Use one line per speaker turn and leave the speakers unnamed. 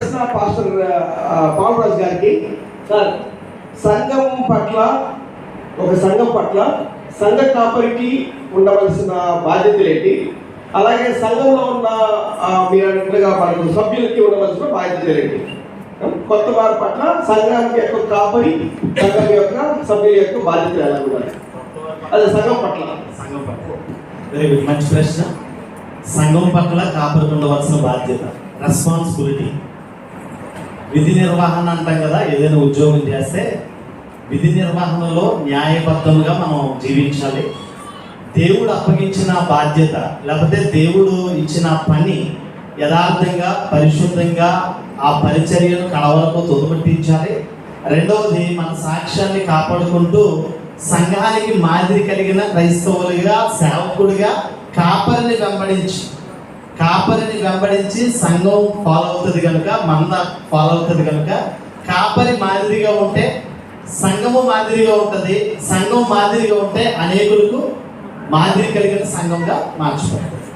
Pastor ఆ, పాలరాజు గారికి. Sir. సంఘం పట్ల ఒక సంఘం పట్ల సంఘ కాపరికి ఉండవలసిన బాధ్యతలు ఏంటి? అలాగే సంఘంలో ఉన్న మీరు అన్నట్లుగా మనకు సభ్యులకి ఉండవలసిన బాధ్యతలు ఏంటి? కొత్త వారి పట్ల సంఘానికి యొక్క కాపరి సంఘం యొక్క సభ్యుల యొక్క బాధ్యతలు ఎలా ఉండాలి? అదే సంఘం పట్ల.
సంఘం పట్ల. వెరీ గుడ్ మంచి ప్రశ్న. సంఘం పట్ల కాపరికి ఉండవలసిన బాధ్యత. రెస్పాన్సిబిలిటీ విధి నిర్వహణ అంటాం కదా ఏదైనా ఉద్యోగం చేస్తే విధి నిర్వహణలో న్యాయబద్ధంగా మనం జీవించాలి. దేవుడు అప్పగించిన బాధ్యత లేకపోతే దేవుడు ఇచ్చిన పని యథార్థంగా పరిశుద్ధంగా ఆ పరిచర్యను కడవలకు తొలగొట్టించాలి రెండవది మన సాక్ష్యాన్ని కాపాడుకుంటూ సంఘానికి మాదిరి కలిగిన క్రైస్తవులుగా సేవకుడిగా కాపరిని వెంబడించి కాపరిని వెంబడించి సంఘం ఫాలో అవుతుంది కనుక మంద ఫాలో అవుతుంది కనుక కాపరి మాదిరిగా ఉంటే సంఘము మాదిరిగా ఉంటుంది సంఘం మాదిరిగా ఉంటే అనేకులకు మాదిరి కలిగిన సంఘంగా మార్చుకుంటుంది